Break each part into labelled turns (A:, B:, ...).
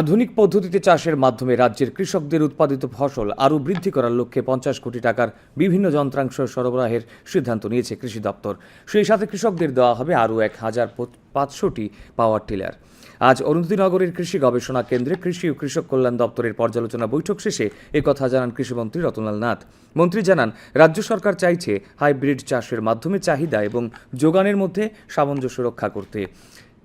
A: আধুনিক পদ্ধতিতে চাষের মাধ্যমে রাজ্যের কৃষকদের উৎপাদিত ফসল আরও বৃদ্ধি করার লক্ষ্যে পঞ্চাশ কোটি টাকার বিভিন্ন যন্ত্রাংশ সরবরাহের সিদ্ধান্ত নিয়েছে কৃষি দপ্তর। সেই সাথে কৃষকদের দেওয়া হবে আরও এক হাজার পাঁচশোটি পাওয়ার টিলার। আজ অরুন্ধতিনগরের কৃষি গবেষণা কেন্দ্রে কৃষি ও কৃষক কল্যাণ দপ্তরের পর্যালোচনা বৈঠক শেষে একথা জানান কৃষিমন্ত্রী রতনলাল নাথ। মন্ত্রী জানান, রাজ্য সরকার চাইছে হাইব্রিড চাষের মাধ্যমে চাহিদা এবং যোগানের মধ্যে সামঞ্জস্য রক্ষা করতে।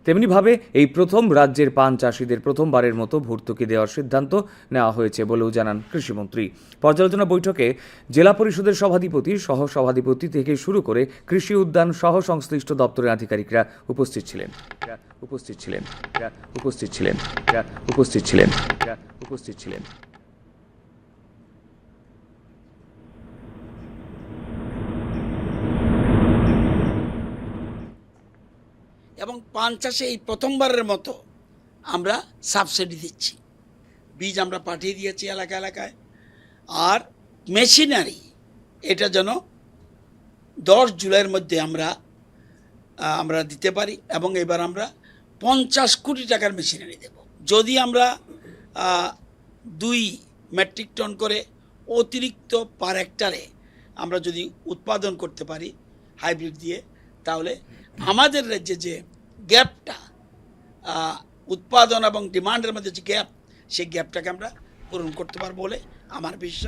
A: তেমনিভাবে এই প্রথম রাজ্যের পান চাষিদের প্রথমবারের মতো ভর্তুকি দেওয়ার সিদ্ধান্ত নেওয়া হয়েছে বলেও জানান কৃষিমন্ত্রী। পর্যালোচনা বৈঠকে জেলা পরিষদের সভাধিপতি সহ সভাধিপতি থেকে শুরু করে কৃষি উদ্যান সহ সংশ্লিষ্ট দপ্তরের আধিকারিকরা উপস্থিত ছিলেন। উপস্থিত ছিলেন। উপস্থিত ছিলেন। উপস্থিত ছিলেন। উপস্থিত ছিলেন।
B: এবং পান চাষে এই প্রথমবারের মতো আমরা সাবসিডি দিচ্ছি। বীজ আমরা পাঠিয়ে দিয়েছি এলাকা এলাকায়। আর মেশিনারি, এটা যেন দশ জুলাইয়ের মধ্যে আমরা আমরা দিতে পারি এবং এবার আমরা পঞ্চাশ কোটি টাকার মেশিনারি দেব। যদি আমরা দুই মেট্রিক টন করে অতিরিক্ত পার হেক্টারে আমরা যদি উৎপাদন করতে পারি হাইব্রিড দিয়ে, তাহলে আমাদের রাজ্যে যে গ্যাপটা উৎপাদন এবং ডিমান্ডের মধ্যে যে গ্যাপ সেই গ্যাপটাকে আমরা পূরণ করতে পারব বলে আমার বিশ্বাস।